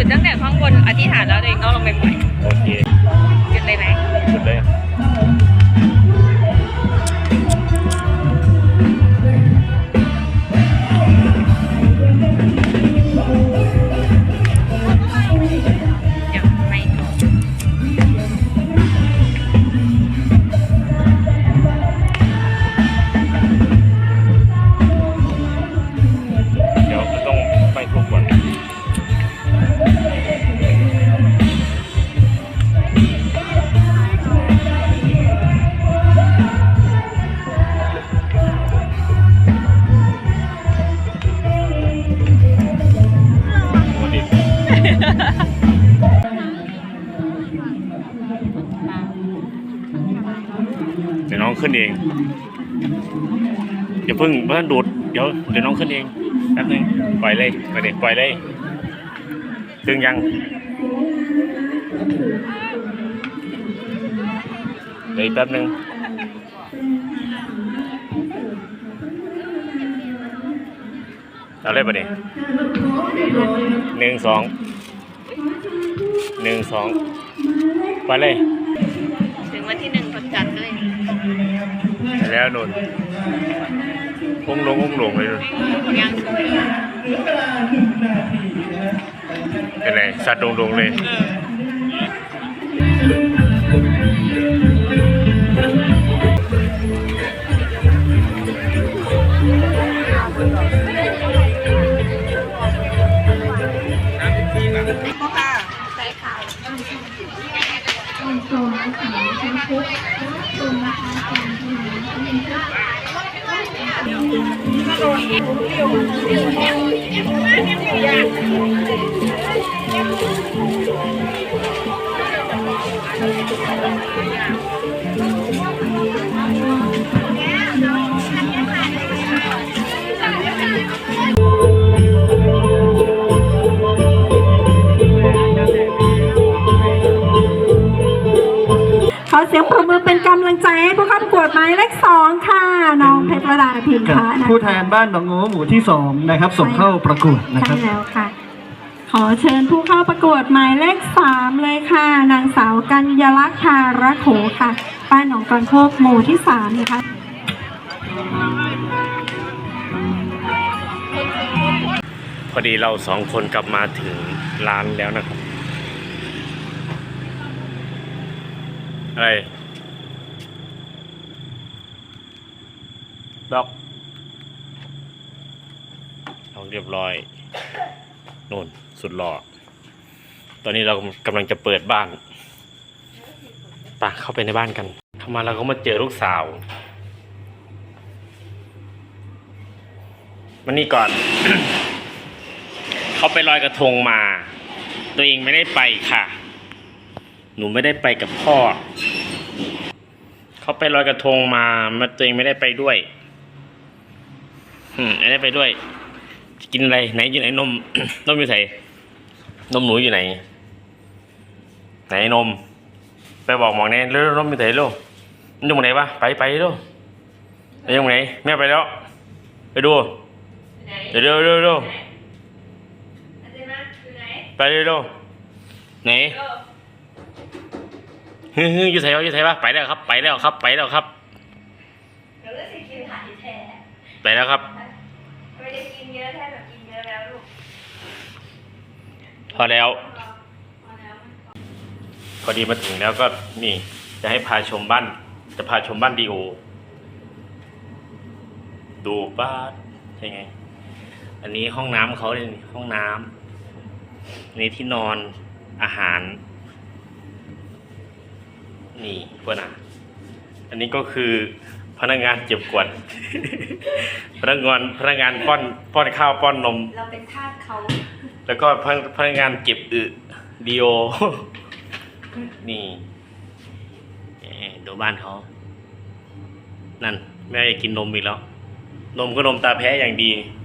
จุดตั้งแต่ข้างบนอธิษฐานแล้วตัวเองต้องลงไปใหม่โอเคหยุดเลยไหมหยุดเลย ขึ้นเองอย่าเพิ่งเพิ่งดูดเดี๋ยวเดี๋ยวน้องขึ้นเองแป๊บนึงปล่อยเลยไปเลยปล่อยเลยถึงยังเดี๋ยวแป๊บนึงเอาเลยปะเนี่ยหนึ่งสองหนึ่งสองไปเลย ถึงวันที่หนึ่งคนจัดเลยไป แล้วนนพุ่งลงองลงเลยนนยังเป็นไรสัตว์ลงลงเลย ขอเสียงปรบมือเป็น ใจให้ผู้เข้าประกวดหมายเลขสองค่ะน้องเพชรวดาพิมพ์กับค่ะนะผู้แทนบ้านหนองโง่หมู่ที่สองนะครับ ส่งเข้าประกวดนะคใช่รับแล้วค่ะ ขอเชิญผู้เข้าประกวดหมายเลขสามเลยค่ะ นางสาวกัญญลักษณ์คาระโขค่ะบ้านหนองกลางโคกหมู่ที่สามนะคะพอดีเราสองคนกลับมาถึงร้านแล้วนะครับอะไร ดอกเราเรียบร้อยนู่นสุดหล่อตอนนี้เรากำลังจะเปิดบ้านปะเข้าไปในบ้านกันเข้ามาเราก็มาเจอลูกสาวมันนี่ก่อน เขาไปลอยกระทงมา ตัวเองไม่ได้ไปค่ะ หนูไม่ได้ไปกับพ่อ เขาไปลอยกระทงมามาตัวเองไม่ได้ไปด้วย อืมไม่ได้ไปด้วย กินอะไรไหนอยู่ไหนนม นมอยู่ไหนนมหนูอยู่ไหน ไหนนม ไปบอกหมองแน่แล้วนมอยู่ไหนลูกมันอยู่ไหนวะไปไปลูกไปอยู่ไหนแม่ไปแล้ว ไปดูเดี๋ยวเร็วเร็วเร็วไปเร็วเร็วไหนฮึ่ยๆอยู่ไสวะอยู่ไสวะไปแล้วครับ ไปแล้วครับ ไปแล้วครับเดี๋ยวก็สิกินหายแท้ไปแล้วครับไม่ได้กิน เยอะแท้แบบกินเยอะแล้วลูกพอแล้วพอดีมาถึงแล้วก็นี่ จะให้พาชมบ้าน จะพาชมบ้านดีโอ ดูบ้านใช่ไง อันนี้ห้องน้ำเขาเลยนี่ห้องน้ำอันนี้ที่นอนอาหาร นี่พวกน่ะ อันนี้ก็คือ พนักงานเก็บกวาดพนักงานพนักงานป้อนป้อนข้าวป้อนนม เราเป็นทาสเขาแล้วก็พนักพนักงานเก็บอึดีโอ นี่เอ่อดูบ้านเขานั่น แม่อยากกินนมอีกแล้ว นมก็นมตาแพ้อย่างดีเ